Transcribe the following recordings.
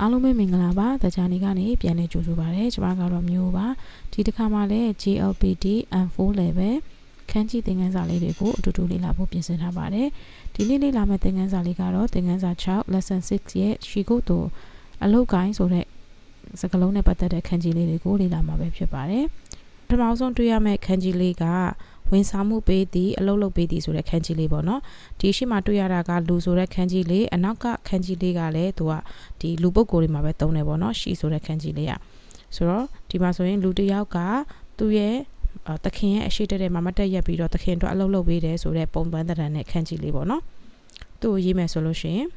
အားလုံးပဲမင်္ဂလာပါတကြနေကနေပြန်လည်ကြိုဆိုပါရစေကျွန်မကတော့မျိုးပါဒီတစ်ခါမှလည်း JLPD M4 level ခန်းကြီးသင်ခန်းစာလေးတွေကိုအတူတူလေ့လာဖို့ပြင်ဆင်ထားပါတယ်ဒီနေ့လေ့လာမယ့်သင်ခန်းစာလေးကတော့သင်ခန်းစာ6 lesson 6ရဲ့ရှိကုတ်တို့အလုတ်ကိုင်းဆိုတဲ့စကားလုံးနဲ့ပတ်သက်တဲ့ခန်းကြီးလေးတွေကိုလေ့လာမှာပဲဖြစ်ပါတယ်ပထမဆုံးတွေ့ရမယ့်ခန်းကြီးလေးက ဝန်ဆောင်မှုပေးသည်အလုပ်လုပ်ပေးသည်ဆိုတဲ့ခန်းကြီးလေးပေါ့နော်ဒီရှိမှတွေ့ရတာကလူဆိုတဲ့ခန်းကြီးလေးအနောက်ကခန်းကြီးလေးကလည်းသူကဒီလူပုဂ္ဂိုလ်တွေမှာပဲသုံးတယ်ပေါ့နော်ရှိဆိုတဲ့ခန်းကြီးလေးอ่ะဆိုတော့ဒီမှာဆိုရင်လူတစ်ယောက်ကသူ့ရဲ့သခင်ရဲ့အရှိတက်တဲ့မှာမတက်ရက်ပြီးတော့သခင်တို့အလုပ်လုပ်ပေးတယ်ဆိုတဲ့ပုံပန်းတရံနဲ့ခန်းကြီးလေးပေါ့နော်သူ့ကိုရေးမယ်ဆိုလို့ရှိရင်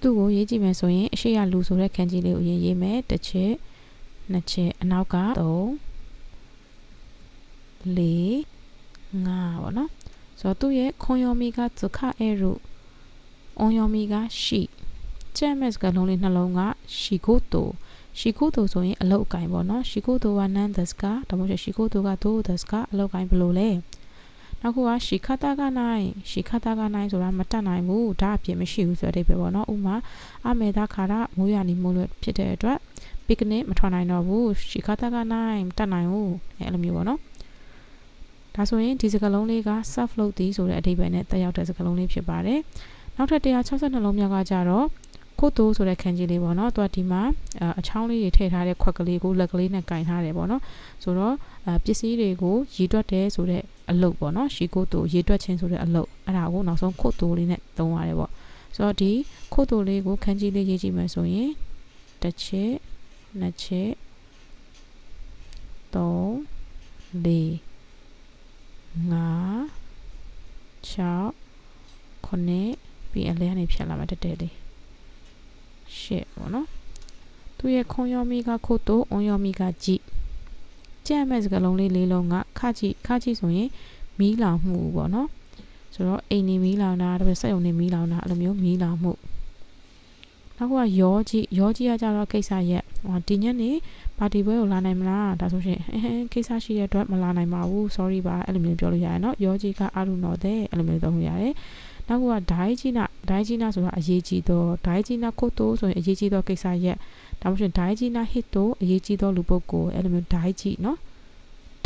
သူ့ကိုရေးကြည့်မယ်ဆိုရင်အရှိရလူဆိုတဲ့ခန်းကြီးလေးကိုရေးရေးမယ်တစ်ချက်နှစ်ချက်အနောက်က3 4 5ပေါ့နော်ဆိုတော့သူ့ရဲ့ခွန်ယောမီကဇခအဲရုအွန်ယောမီကရှိကျက်မက်စကလုံးလေးနှလုံးကရှိကိုတိုရှိကိုတိုဆိုရင်အလုတ်အကင်ပေါ့နော်ရှိကိုတိုကနန်ဒတ်စကဒါမှမဟုတ်ရှိကိုတိုကဒိုဒတ်စကအလုတ်အကင်ဘယ်လိုလဲနောက်ခုကရှီခတာကနိုင်ရှီခတာကနိုင်ဆိုတာမတတ်နိုင်ဘူးဒါအပြင်မရှိဘူးဆိုတဲ့အဓိပ္ပာယ်ပေါ့နော်ဥမာအမေသာခါရမိုးရနီမိုးလွတ်ဖြစ်တဲ့အတွက် picnic မထွက်နိုင်တော့ဘူးရှီခတာကနိုင်တတ်နိုင်ဘူးအဲလိုမျိုးပေါ့နော် ဒါဆိုရင်ဒီစကားလုံးလေးက self လို့သည်ဆိုတဲ့အဓိပ္ပာယ်နဲ့တက်ရောက်တဲ့စကားလုံးလေးဖြစ်ပါတယ်နောက်ထပ်162လုံးမြောက်ကကြတော့ခုတ်တိုးဆိုတဲ့ခန်းကြီးလေးပေါ့နော်။သူကဒီမှာအချောင်းလေးတွေထည့်ထားတဲ့ခွက်ကလေးကိုလက်ကလေးနဲ့ကင်ထားတယ်ပေါ့နော်။ဆိုတော့ပစ္စည်းတွေကိုရေတွက်တယ်ဆိုတဲ့အလုပ်ပေါ့နော်။ရှီကိုတိုးရေတွက်ခြင်းဆိုတဲ့အလုပ်အဲ့ဒါကိုနောက်ဆုံးခုတ်တိုးလေးနဲ့သုံးရတယ်ပေါ့။ဆိုတော့ဒီခုတ်တိုးလေးကိုခန်းကြီးလေးရေးကြည့်မယ်ဆိုရင်တစ်ချက်နှစ်ချက်သုံးလေး ဖြစ်လာမယ်တတဲလေးရှစ်ပေါ့နော်သူရဲ့ခွန်ယောမီကခို့တိုအွန်ယောမီကကြည့်ကြက်မဲ့စကလုံးလေးလေးလုံးကခကြည့်ခကြည့်ဆိုရင်မီးလောင်မှုပေါ့နော်ဆိုတော့အိမ်နေမီးလောင်တာတပည့်စက်ရုံနေမီးလောင်တာအဲ့လိုမျိုးမီးလောင်မှုနောက်ကရောကြည့်ရောကြည့်ကကြတော့ကိစ္စရက်ဟောဒီညနေပါတီပွဲကိုလာနိုင်မလားဒါဆိုရှင်အဟင်းကိစ္စရှိတဲ့အတွက်မလာနိုင်ပါဘူး sorry ပါအဲ့လိုမျိုးပြောလို့ရတယ်နော်ရောကြည့်ကအာရုံတော့တဲ့အဲ့လိုမျိုးသုံးလို့ရတယ် နောက်ကဒိုင်းဂျီနာဒိုင်းဂျီနာဆိုတာအရေးကြီးသောဒိုင်းဂျီနာကိုတိုဆိုရင်အရေးကြီးသောကိစ္စရက်ဒါမှမဟုတ်ဒိုင်းဂျီနာဟစ်တိုအရေးကြီးသောလူပုဂ္ဂိုလ်အဲ့လိုမျိုးဒိုင်းဂျီနော်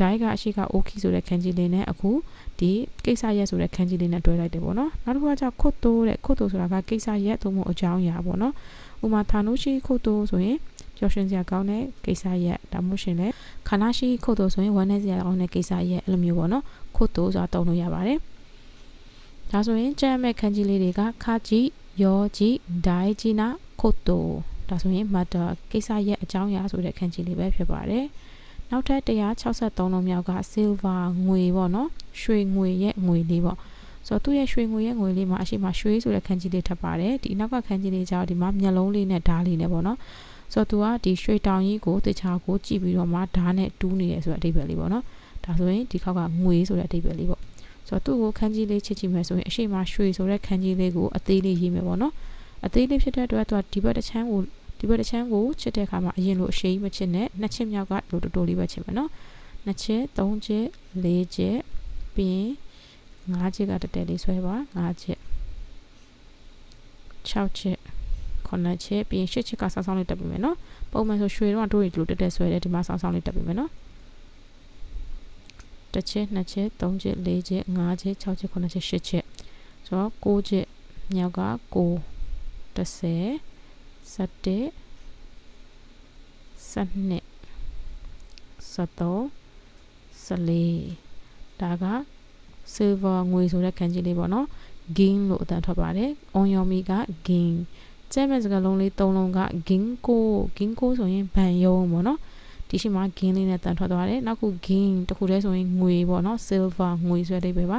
ဒိုင်းကအရှိကအိုကီဆိုတဲ့ခန်းကြီးလေးနဲ့အခုဒီကိစ္စရက်ဆိုတဲ့ခန်းကြီးလေးနဲ့တွဲလိုက်တယ်ပေါ့နော်နောက်တစ်ခုကကျခွတ်တိုးတဲ့ခွတ်တိုးဆိုတာကကိစ္စရက်သို့မဟုတ်အကြောင်းအရာပေါ့နော်ဥမာဌာနုရှိခွတ်တိုးဆိုရင်ပျော်ရွှင်စရာကောင်းတဲ့ကိစ္စရက်ဒါမှမဟုတ်ရှင်လေခန္ဓာရှိခွတ်တိုးဆိုရင်ဝမ်းနည်းစရာကောင်းတဲ့ကိစ္စရက်အဲ့လိုမျိုးပေါ့နော်ခွတ်တိုးဆိုတာတုံလို့ရပါတယ် ဒါဆိုရင်ကြံ့မဲ့ခန်းကြီးလေးတွေကခါကြီးယောကြီးဒိုင်ဂျီနာခိုတိုဒါဆိုရင် matter ကိစ္စရဲ့အကြောင်းအရာဆိုတဲ့ခန်းကြီးလေးပဲဖြစ်ပါတယ်နောက်ထပ်163လုံးမြောက်က silver ငွေပေါ့နော်ရွှေငွေရဲ့ငွေလေးပေါ့ဆိုတော့သူ့ရဲ့ရွှေငွေရဲ့ငွေလေးမှာအရှိမရွှေဆိုတဲ့ခန်းကြီးလေးထပ်ပါတယ်ဒီနောက်ကခန်းကြီးလေးကြောင့်ဒီမှာမျက်လုံးလေးနဲ့ဓာတ်လေးနဲ့ပေါ့နော်ဆိုတော့သူကဒီရွှေတောင်ကြီးကိုတခြားကိုကြည့်ပြီးတော့မှဓာတ်နဲ့တူးနေတယ်ဆိုတဲ့အဓိပ္ပာယ်လေးပေါ့နော်ဒါဆိုရင်ဒီခေါက်ကငွေဆိုတဲ့အဓိပ္ပာယ်လေးပေါ့ ဆိုတော့သူ့ကိုခန်းကြီးလေးချစ်ကြည့်မယ်ဆိုရင်အရှိမရွှေဆိုတဲ့ခန်းကြီးလေးကိုအသေးလေးရေးမယ်ပေါ့နော်အသေးလေးဖြစ်တဲ့အတွက်သူကဒီဘက်တစ်ချမ်းကိုဒီဘက်တစ်ချမ်းကိုချစ်တဲ့အခါမှာအရင်လိုအရှိမချစ်နဲ့နှစ်ချစ်မြောက်ကလိုတော်တော်လေးပဲချစ်မယ်နော်နှစ်ချစ်သုံးချစ်လေးချစ်ပြီးရင်ငါးချစ်ကတက်တက်လေးဆွဲပါငါးချစ်6ချစ်9ချစ်ပြီးရင်8ချစ်ကဆောင်းဆောင်းလေးတက်ပြီမယ်နော်ပုံမှန်ဆိုရွှေတော့တို့တွေဒီလိုတက်တက်ဆွဲတယ်ဒီမှာဆောင်းဆောင်းလေးတက်ပြီမယ်နော် တစ်ချက်နှစ်ချက်သုံးချက်လေးချက်ငါးချက်၆ချက်၇ချက်၈ချက်ဆိုတော့9ချက်မြောက်က9 30 17 12 13 14ဒါက silver ငွေဆိုတဲ့ခံကြီးလေးပေါ့နော် gain လို့အတန်ထွက်ပါတယ် on your me က gain ကျဲမဲ့စကားလုံးလေး၃လုံးက ginko ginko ဆိုရင်ဘန်ယုံပေါ့နော် ဒီရှိမှာ gain လေးနဲ့တန်ထွက်သွားတယ်နောက်ခု gain တခုတည်းဆိုရင်ငွေပေါ့နော် silver ငွေဆိုတဲ့အိဗယ်ပါ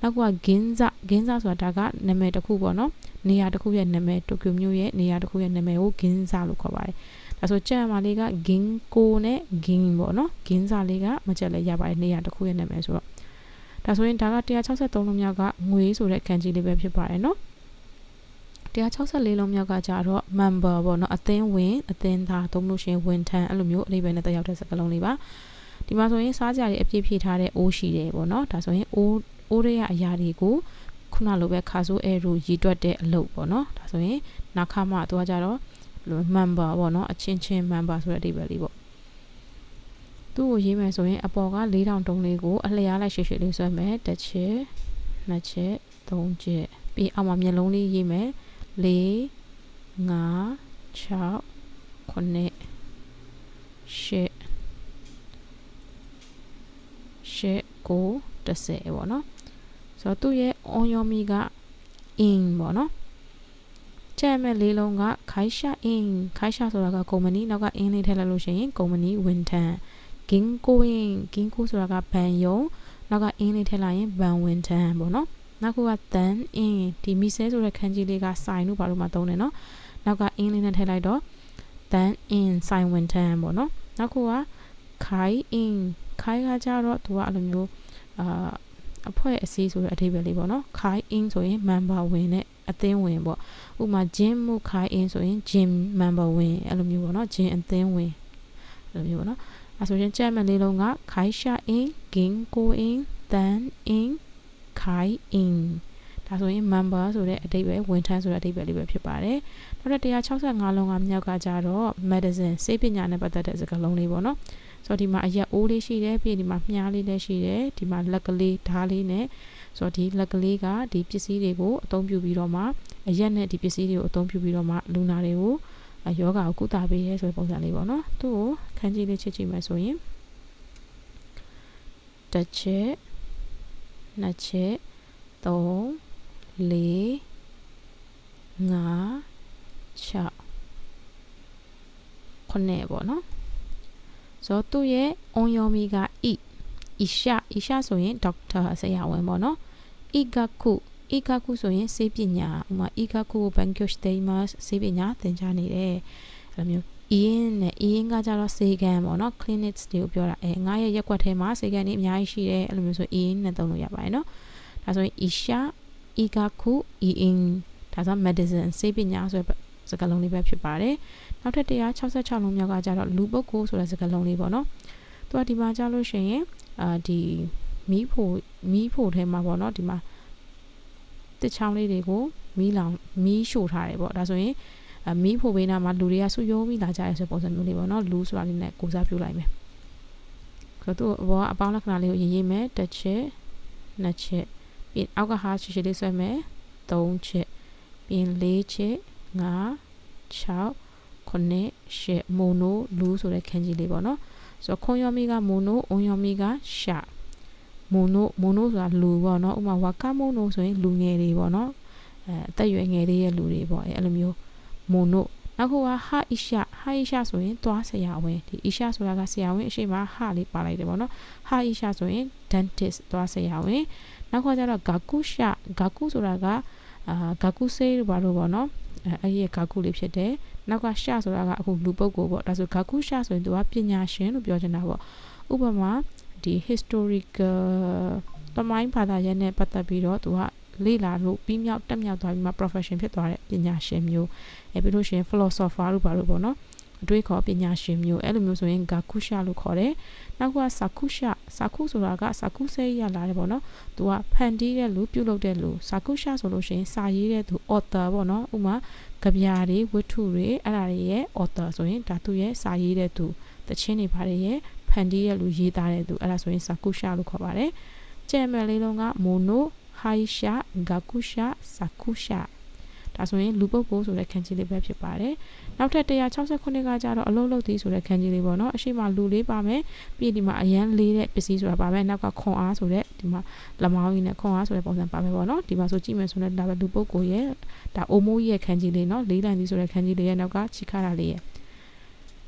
နောက်က ginza ginza ဆိုတာဒါကနာမည်တစ်ခုပေါ့နော်နေရာတစ်ခုရဲ့နာမည်တိုကျိုမြို့ရဲ့နေရာတစ်ခုရဲ့နာမည်ကို ginza လို့ခေါ်ပါတယ်ဒါဆိုကြက်မာလေးက ginkgo နဲ့ gin ပေါ့နော် ginza လေးကမကြက်လဲရပါတယ်နေရာတစ်ခုရဲ့နာမည်ဆိုတော့ဒါဆိုရင်ဒါက163လုံးမြောက်ကငွေဆိုတဲ့ခံကြီးလေးပဲဖြစ်ပါတယ်နော် 164လုံးမြောက်ကကြတော့ member ပေါ့နော်အသင်းဝင်အသင်းသားသုံးလို့ရှင်ဝန်ထမ်းအဲ့လိုမျိုးအလေးပဲနဲ့တက်ရောက်တဲ့စကားလုံးလေးပါဒီမှာဆိုရင်စားကြရတဲ့အပြည့်ဖြည့်ထားတဲ့အိုးရှိတယ်ပေါ့နော်ဒါဆိုရင်အိုးအိုးတွေရအရာတွေကိုခုနလိုပဲခါဆိုးအဲရိုရီတွက်တဲ့အလုပ်ပေါ့နော်ဒါဆိုရင်နာခမသူကကြတော့ member ပေါ့နော်အချင်းချင်း member ဆိုတဲ့အဓိပ္ပာယ်လေးပေါ့သူ့ကိုရေးမယ်ဆိုရင်အပေါ်က4000တုံးလေးကိုအလျားလိုက်ရှည်ရှည်လေးဆွဲမယ်တစ်ချက်နှစ်ချက်သုံးချက်ပြီးအောက်မှာမျက်လုံးလေးရေးမယ် 4 5 6 9 10 10 9 10ပေါ့နော်ဆိုတော့သူ့ရဲ့ on your me က in ပေါ့နော်ချဲ့မဲ့လေးလုံးကခိုင်ရှာ in ခိုင်ရှာဆိုတာကကုမ္ပဏီနောက်က in လေးထည့်လိုက်လို့ရှိရင်ကုမ္ပဏီဝန်ထမ်း ginko in ginko ဆိုတာကဘန်ယုံနောက်က in လေးထည့်လိုက်ရင်ဘန်ဝန်ထမ်းပေါ့နော် နောက်ကတန်အင်းဒီမီဆဲဆိုတဲ့ခန်းကြီးလေးကဆိုင်လို့ဘာလို့မှသုံးတယ်နော်နောက်ကအင်းလေးနဲ့ထည့်လိုက်တော့တန်အင်းဆိုင်ဝင်တန်ပေါ့နော်နောက်ကခိုင်အင်းခိုင်ကကြတော့သူကအဲ့လိုမျိုးအာအဖွဲ့အစည်းဆိုတဲ့အဓိပ္ပာယ်လေးပေါ့နော်ခိုင်အင်းဆိုရင် member ဝင်တဲ့အသင်းဝင်ပေါ့ဥပမာ gym မှုခိုင်အင်းဆိုရင် gym member ဝင်အဲ့လိုမျိုးပေါ့နော် gym အသင်းဝင်အဲ့လိုမျိုးပေါ့နော်အဲဆိုရင်ကြက်မလေးလုံးကခိုင်ရှာအင်းဂင်ကိုအင်းတန်အင်း kai in ဒါဆိုရင် member ဆိုတဲ့အဓိပ္ပာယ်ဝန်ထမ်းဆိုတဲ့အဓိပ္ပာယ်လေးပဲဖြစ်ပါတယ်နောက်တစ်165လုံးကမြောက်ကကြတော့ medicine ဆေးပညာနဲ့ပတ်သက်တဲ့စကားလုံးလေးပေါ့နော်ဆိုတော့ဒီမှာအရက်အိုးလေးရှိတယ်ပြီးဒီမှာမြားလေးလည်းရှိတယ်ဒီမှာလက်ကလေးဓားလေးနဲ့ဆိုတော့ဒီလက်ကလေးကဒီပစ္စည်းတွေကိုအသုံးပြုပြီးတော့မှအရက်နဲ့ဒီပစ္စည်းတွေကိုအသုံးပြုပြီးတော့မှလူနာတွေကိုယောဂါကိုကုသပေးရဲဆိုတဲ့ပုံစံလေးပေါ့နော်သူ့ကိုခန်းကြီးလေးချစ်ကြည့်မယ်ဆိုရင်တစ်ချက် နှစ်ချက်သုံးလေးငါးခြောက်ခုနှစ်ပေါ့နော်ဆိုတော့သူ့ရဲ့အွန်ယောမီကဣဣရှာဣရှာဆိုရင်ဒေါက်တာဆရာဝန်ပေါ့နော်ဣဂကုဣဂကုဆိုရင်စေပညာဥမာဣဂကုကိုဘန်ကျိုစတေမတ်စေပညာသင်ကြားနေတယ်အဲ့လိုမျိုး EIN နဲ့ EIN ကကြတော့စေကန်ပေါ့နော် clinics တွေကိုပြောတာအဲငါရဲ့ရက်ွက်ထဲမှာစေကန်တွေအများကြီးရှိတယ်အဲ့လိုမျိုးဆို EIN နဲ့သုံးလို့ရပါတယ်နော်ဒါဆိုရင် Isha Igaku EIN ဒါဆို medicine စေပညာဆိုစကားလုံးလေးပဲဖြစ်ပါတယ်နောက်ထပ်166လုံးမြောက်ကကြတော့လူပုဂ္ဂိုလ်ဆိုတဲ့စကားလုံးလေးပေါ့နော်သူကဒီမှာကြလို့ရှိရင်အာဒီမီးဖို့မီးဖို့ထဲမှာပေါ့နော်ဒီမှာတစ်ချောင်းလေးတွေကိုမီးလောင်မီးရှို့ထားတယ်ပေါ့ဒါဆိုရင် မီးဖို့ဘေးနားမှာလူတွေကဆူယုံပြီးလာကြရဲဆိုပုံစံမျိုးလေးပေါ့နော်လူဆိုတာလေးနဲ့ကိုစားပြုလိုက်မယ်ဆိုတော့သူ့ဘောအပေါင်းလက္ခဏာလေးကိုရေးရေးမယ်တစ်ချက်နှစ်ချက်ပြီးအောက်ကဟာရှည်ရှည်လေးဆွဲမယ်သုံးချက်ပြီးလေးချက်ငါး6ခုနှစ်ရှစ်မိုနိုလူဆိုတဲ့ခန်းကြီးလေးပေါ့နော်ဆိုတော့ခွန်ယောမီကမိုနိုအွန်ယောမီကရှာမိုနိုမိုနိုဆိုတာလူပေါ့နော်ဥပမာဝါကာမိုနိုဆိုရင်လူငယ်တွေပေါ့နော်အဲအသက်ရွယ်ငယ်လေးရဲ့လူတွေပေါ့အဲအဲ့လိုမျိုး မိုနိုနောက်ခုကဟာအီရှာဟာအီရှာဆိုရင်သွားဆရာဝန်ဒီအီရှာဆိုတာကဆရာဝန်အရှိမဟာလေးပါလိုက်တယ်ပေါ့နော်ဟာအီရှာဆိုရင် dentist သွားဆရာဝန်နောက်ခါကျတော့ဂါကုရှာဂါကုဆိုတာကအာဂါကုဆေးတို့ဘာလို့ပေါ့နော်အဲ့ဒီဂါကုလေးဖြစ်တယ်နောက်ကရှာဆိုတာကအခုလူပုဂ္ဂိုလ်ပေါ့ဒါဆိုဂါကုရှာဆိုရင်သူကပညာရှင်လို့ပြောချင်တာပေါ့ဥပမာဒီ historical သမိုင်းဘာသာရပ်နဲ့ပတ်သက်ပြီးတော့သူက လေ့လာလို့ပြီးမြောက်တက်မြောက်သွားပြီးမှ profession ဖြစ်သွားတဲ့ပညာရှင်မျိုးအဲပြီးလို့ရှိရင် philosopher တို့ဘာလို့ပေါ့နော်အတွေးခေါ်ပညာရှင်မျိုးအဲ့လိုမျိုးဆိုရင်ဂါကုရှလို့ခေါ်တယ်။နောက်ကစာကုရှစာကုဆိုတာကစာကုစေးရလာတယ်ပေါ့နော်။သူကဖန်တီးတဲ့လူပြုတ်လုပ်တဲ့လူစာကုရှဆိုလို့ရှိရင်စာရေးတဲ့သူ author ပေါ့နော်။ဥမာကြပြာတွေဝတ္ထုတွေအဲ့ဒါတွေရဲ့ author ဆိုရင်ဒါသူရဲ့စာရေးတဲ့သူတခြင်းတွေပါတယ်ရဲ့ဖန်တီးတဲ့လူရေးသားတဲ့သူအဲ့ဒါဆိုရင်စာကုရှလို့ခေါ်ပါတယ်။ကျဲမဲ့လေးလုံးက mono ဟာရှဂါကုရှစကုရှဒါဆိုရင်လူပုတ်ပိုးဆိုတဲ့ခန်းကြီးလေးပဲဖြစ်ပါတယ်နောက်ထပ်169ကကြတော့အလုံးလုံးသည်ဆိုတဲ့ခန်းကြီးလေးပေါ့နော်အရှိမလူလေးပါမယ်ပြီးဒီမှာအရန်လေးတဲ့ပစ္စည်းဆိုတာပါမယ်နောက်ကခွန်အားဆိုတဲ့ဒီမှာလမောင်းကြီးနဲ့ခွန်အားဆိုတဲ့ပုံစံပါမယ်ပေါ့နော်ဒီမှာဆိုကြည့်မယ်ဆိုရင်ဒါပဲလူပုတ်ကိုရဲ့ဒါအိုမိုးကြီးရဲ့ခန်းကြီးလေးနော်လေးတိုင်းသည်ဆိုတဲ့ခန်းကြီးလေးရဲ့နောက်ကချီခါတာလေးရဲ့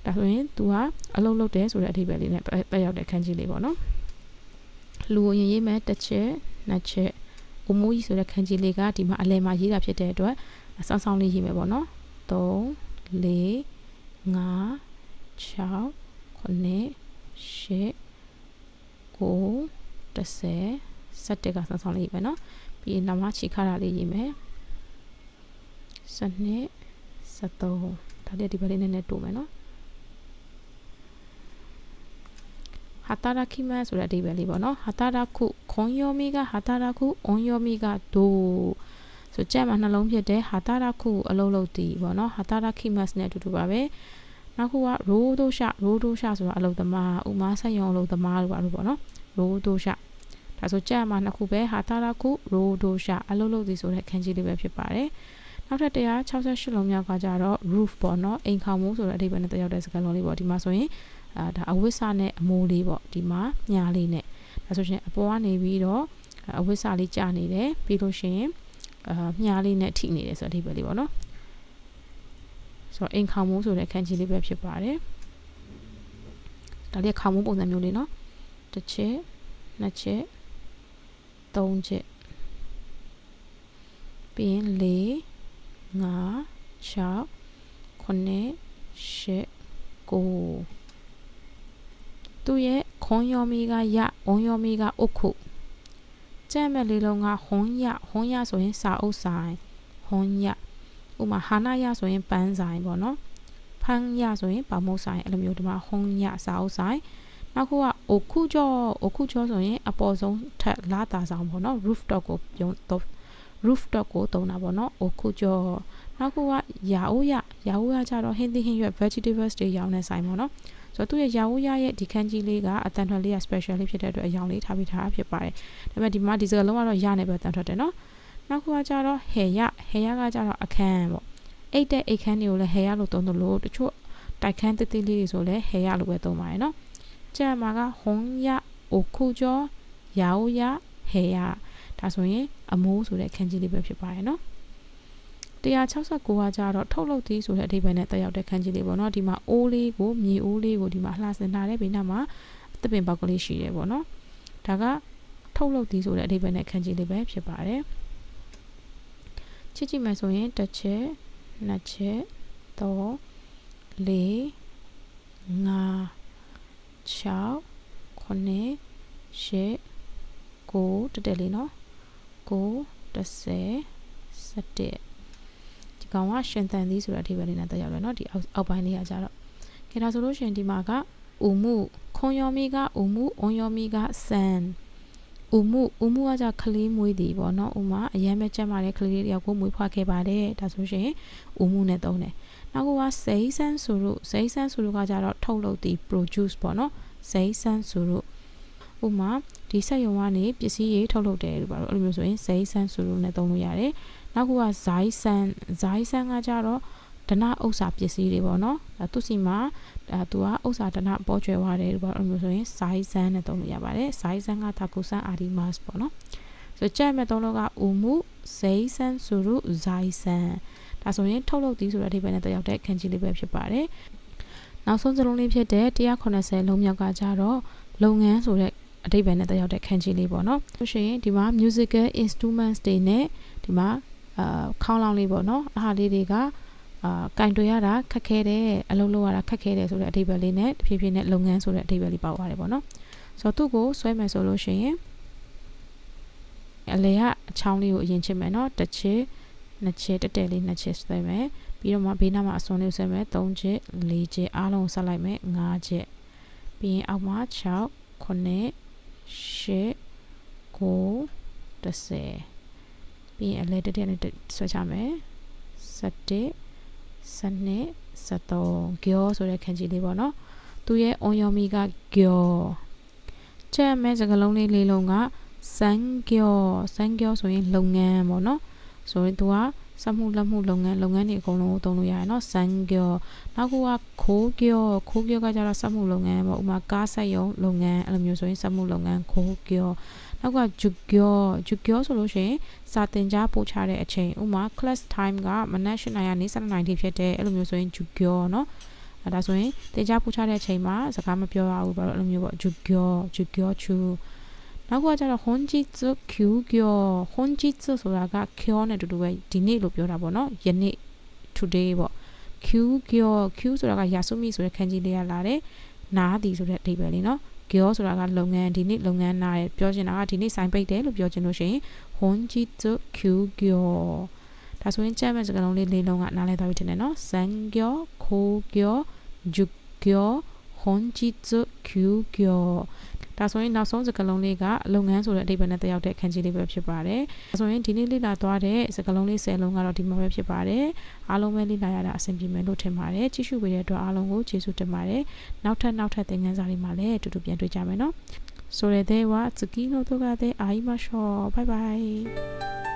ဒါဆိုရင် तू ကအလုံးလုံးတယ်ဆိုတဲ့အဓိပ္ပာယ်လေးနဲ့ပတ်ရောက်တဲ့ခန်းကြီးလေးပေါ့နော်လူဝင်ရေးမဲ့တစ်ချက်နှစ်ချက် အိုမိုးကြီးဆိုတဲ့ခန်းကြီးလေးကဒီမှာအလဲမှာရေးတာဖြစ်တဲ့အတွက်စောင်းစောင်းလေးရေးမယ်ပေါ့နော်3 4 5 6 9 10 9 10 17ကစောင်းစောင်းလေးပဲเนาะပြီးရင်နောက်မှခြေခါတာလေးရေးမယ်12 13ဒါလေးဒီဘက်လေးနည်းနည်းတိုးမယ်เนาะ ဟာတာရာခိမဆိုတဲ့အဓိပ္ပာယ်လေးပေါ့နော်ဟာတာရာခုခွန်ယောမီကဟာတာရာခုအွန်ယောမီကဒိုဆိုကြက်မှာနှလုံးဖြစ်တဲ့ဟာတာရခုအလုံးလုံးတီပေါ့နော်ဟာတာရခိမတ်နဲ့အတူတူပါပဲနောက်ခုကရိုးဒိုရှာရိုးဒိုရှာဆိုတာအလုံးသမားဥမာဆက်ရုံအလုံးသမားလို့ပါလို့ပေါ့နော်ရိုးဒိုရှာဒါဆိုကြက်မှာနှစ်ခုပဲဟာတာရခုရိုးဒိုရှာအလုံးလုံးတီဆိုတဲ့ခန်းကြီးလေးပဲဖြစ်ပါတယ်နောက်ထပ်168လုံးမြောက်ကကြတော့ roof ပေါ့နော်အိမ်ခေါင်မိုးဆိုတဲ့အဓိပ္ပာယ်နဲ့တက်ရောက်တဲ့စကားလုံးလေးပေါ့ဒီမှာဆိုရင် အာဒါအဝိစာနဲ့အမိုးလေးပေါ့ဒီမှာညားလေးနဲ့ဒါဆိုရှင်အပေါ်ကနေပြီးတော့အဝိစာလေးကြာနေတယ်ပြီးလို့ရှိရင်အာမြားလေးနဲ့ထိနေတယ်ဆိုတဲ့အဓိပ္ပာယ်လေးပေါ့နော်ဆိုတော့အိမ်ခေါင်မိုးဆိုတဲ့ခန်းကြီးလေးပဲဖြစ်ပါတယ်ဒါလေးခေါင်မိုးပုံစံမျိုးလေးနော်တစ်ချက်နှစ်ချက်သုံးချက်ပြီးရင်၄5 6 9 10 9 သူရဲ့ခွန်ယောမီကရဝွန်ယောမီကအုတ်ခုကြက်မဲ့လေးလုံးကဟွန်ရဟွန်ရဆိုရင်စာအုပ်ဆိုင်ဟွန်ရဥမာဟာနာရဆိုရင်ပန်းဆိုင်ပေါ့နော်ဖန်းရဆိုရင်ပါမုတ်ဆိုင်အဲ့လိုမျိုးဒီမှာဟွန်ရစာအုပ်ဆိုင်နောက်ခုကအိုခုကျော်အိုခုကျော်ဆိုရင်အပေါ်ဆုံးထက်လာတာဆောင်ပေါ့နော် rooftop ကိုပြုံးတော့ rooftop ကိုတုံးတာပေါ့နော်အိုခုကျော်နောက်ခုကရာအိုးရရာအိုးရကြတော့ဟင်းသီးဟင်းရွက် vegetables တွေရောင်းတဲ့ဆိုင်ပေါ့နော် ဆိုတော့သူ့ရဲ့ရာဝရရဲ့ဒီခန်းကြီးလေးကအတန်ထွက်လေးက special လေးဖြစ်တဲ့အတွက်အယောင်လေးထားပြီးထားဖြစ်ပါတယ်ဒါပေမဲ့ဒီမှာဒီစကားလုံးကတော့ရနေပဲတန်ထွက်တယ်နော်နောက်ခုကကြတော့ဟေရဟေရကကြတော့အခန်းပေါ့အိတ်တဲ့အိတ်ခန်းတွေကိုလည်းဟေရလို့သုံးသလိုတချို့တိုက်ခန်းတိတိလေးတွေဆိုလည်းဟေရလို့ပဲသုံးပါတယ်နော်ကျန်မှာကဟုံရအိုခုကျော်ရာဝရဟေရဒါဆိုရင်အမိုးဆိုတဲ့ခန်းကြီးလေးပဲဖြစ်ပါတယ်နော် 169ကကြတော့ထုတ်လုပ်သည်ဆိုတဲ့အဓိပ္ပာယ်နဲ့တက်ရောက်တဲ့ခန်းကြီးလေးပေါ့နော်ဒီမှာအိုးလေးကိုမြေအိုးလေးကိုဒီမှာလှဆင်ထားတဲ့ဘေးနားမှာသပင်ပေါက်ကလေးရှိတယ်ပေါ့နော်ဒါကထုတ်လုပ်သည်ဆိုတဲ့အဓိပ္ပာယ်နဲ့ခန်းကြီးလေးပဲဖြစ်ပါတယ်ချစ်ကြည့်မယ်ဆိုရင်တစ်ချက်နှစ်ချက်သုံးလေးငါး6 9 10 9တက်တယ်လေးနော်9 10 17 ကောင်ကရှင်သန်သည်ဆိုတဲ့အဓိပ္ပာယ်လေးနဲ့တက်ရောက်တယ်เนาะဒီအောက်ပိုင်းလေးကကြတော့ကဲဒါဆိုလို့ရှင်ဒီမှာကဥမှုခွန်ယောမီကဥမှုအွန်ယောမီကဆန်ဥမှုဥမှုကကြကလေးမွေးသည်ပေါ့နော်ဥမာအရင်ပဲကြက်မာတဲ့ကလေးတယောက်ကိုမွေးဖွားခဲ့ပါတယ်ဒါဆိုရှင်ဥမှုနဲ့သုံးတယ်နောက်ကစိဆန်းဆိုလို့စိဆန်းဆိုလို့ကကြတော့ထုတ်လုပ်သည် produce ပေါ့နော်စိဆန်းဆိုလို့ဥမာဒီစက်ရုံကနေပစ္စည်းတွေထုတ်လုပ်တယ်လို့ပါတော့အဲ့လိုမျိုးဆိုရင်စိဆန်းဆိုလို့နဲ့သုံးလို့ရတယ် နောက်ကဇိုင်းဆန်ဇိုင်းဆန်ကကြတော့ဒနာဥစ္စာပစ္စည်းတွေပေါ့နော်အဲသူစီမှာအဲသူကဥစ္စာဒနာပေါ်ကျွယ်သွားတယ်လို့ပေါ့အဲ့လိုမျိုးဆိုရင်ဇိုင်းဆန်နဲ့သုံးလို့ရပါတယ်ဇိုင်းဆန်ကတာကူဆန်အာဒီမတ်ပေါ့နော်ဆိုကြက်မဲ့သုံးလို့ကဥမှုဇိဆန်ဆိုရုဇိုင်းဆန်ဒါဆိုရင်ထုတ်လုပ်သည်ဆိုတဲ့အဓိပ္ပာယ်နဲ့တက်ရောက်တဲ့ခန်းကြီးလေးပဲဖြစ်ပါတယ်နောက်ဆုံးစလုံးလေးဖြစ်တဲ့180လုံးမြောက်ကကြတော့လုပ်ငန်းဆိုတဲ့အဓိပ္ပာယ်နဲ့တက်ရောက်တဲ့ခန်းကြီးလေးပေါ့နော်ဆိုရှင်ဒီမှာ musical instruments တွေနဲ့ဒီမှာ အာခေါင်းလောင်းလေးပေါ့နော်အားလေးတွေကအာကင်တွေရတာခက်ခဲတယ်အလုပ်လုပ်ရတာခက်ခဲတယ်ဆိုတဲ့အဓိပ္ပာယ်လေးနဲ့တဖြည်းဖြည်းနဲ့လုပ်ငန်းဆိုတဲ့အဓိပ္ပာယ်လေးပေါက်သွားတယ်ပေါ့နော်ဆိုတော့သူ့ကိုဆွဲမယ်ဆိုလို့ရှိရင်အလေကအချောင်းလေးကိုအရင်ချစ်မယ်နော်တစ်ချစ်နှစ်ချစ်တက်တက်လေးနှစ်ချစ်ဆွဲမယ်ပြီးတော့မှဘေးနားမှာအစွန်လေးဆွဲမယ်3ချစ်4ချစ်အားလုံးဆက်လိုက်မယ်5ချစ်ပြီးရင်အောက်မှာ6 9 10 9 10 ပြီးရင်အလဲတက်တက်နဲ့ဆွဲချမယ်17 12 13ကျောဆိုတဲ့ခန်းကြီးလေးပေါ့နော်သူရဲ့ on your mi ကကျောချက်မဲ့စကလုံးလေးလေးလုံးကစန်းကျောစန်းကျောဆိုရင်လုပ်ငန်းပေါ့နော်ဆိုရင်သူကစက်မှုလက်မှုလုပ်ငန်းလုပ်ငန်းတွေအကုန်လုံးကိုသုံးလို့ရတယ်เนาะစန်းကျောနောက်ကခိုးကျောခိုးကျောကကြတော့စက်မှုလုပ်ငန်းပေါ့ဥမာကားဆက်ရုံလုပ်ငန်းအဲ့လိုမျိုးဆိုရင်စက်မှုလုပ်ငန်းခိုးကျော နောက်ကဂျူကျောဂျူကျောဆိုလို့ရှိရင်စာတင်ကြားပို့ချတဲ့အချိန်ဥမာ class time ကမနက်၈နာရီကနေ7နာရီထိဖြစ်တဲ့အဲ့လိုမျိုးဆိုရင်ဂျူကျောเนาะအဲဒါဆိုရင်တင်ကြားပို့ချတဲ့အချိန်မှာစကားမပြောရဘူးဘာလို့အဲ့လိုမျိုးပေါ့ဂျူကျောဂျူကျောချူနောက်ကကျတော့ honjitsu kyugyo honjitsu ဆိုတာက kyo နဲ့တူတူပဲဒီနေ့လို့ပြောတာပေါ့နော်ယနေ့ today ပေါ့ kyugyo q ဆိုတာက yasumi ဆိုတဲ့ခန်းကြီးလေးရလာတယ်နားသည်ဆိုတဲ့အဓိပ္ပာယ်လေးနော် gyo ဆိုတာကလုပ်ငန်းဒီနေ့လုပ်ငန်းနားရပြောချင်တာကဒီနေ့ဆိုင်ပိတ်တယ်လို့ပြောချင်လို့ရှိရင် honjitsu kyugyo ဒါဆိုရင်ကြက်မဲ့စကားလုံးလေးလေးလုံးကနားလဲသွားပြီထင်တယ်နော် sangyo khogyo jugyo honjitsu kyugyo ဒါဆိုရင်နောက်ဆုံးစကားလုံးလေးကလုပ်ငန်းဆိုတဲ့အဓိပ္ပာယ်နဲ့တက်ရောက်တဲ့ခန်းကြီးလေးပဲဖြစ်ပါတယ်ဒါဆိုရင်ဒီနေ့လေ့လာသွားတဲ့စကားလုံးလေး10လုံးကတော့ဒီမှာပဲဖြစ်ပါတယ်အားလုံးပဲလေ့လာရတာအဆင်ပြေမယ်လို့ထင်ပါတယ်ကြည့်ရှုပေးတဲ့အတွက်အားလုံးကိုကျေးဇူးတင်ပါတယ်နောက်ထပ်နောက်ထပ်သင်ခန်းစာတွေမှာလည်းအတူတူပြန်တွေ့ကြမယ်နော်それでは次の動画で会いましょう。バイバイ。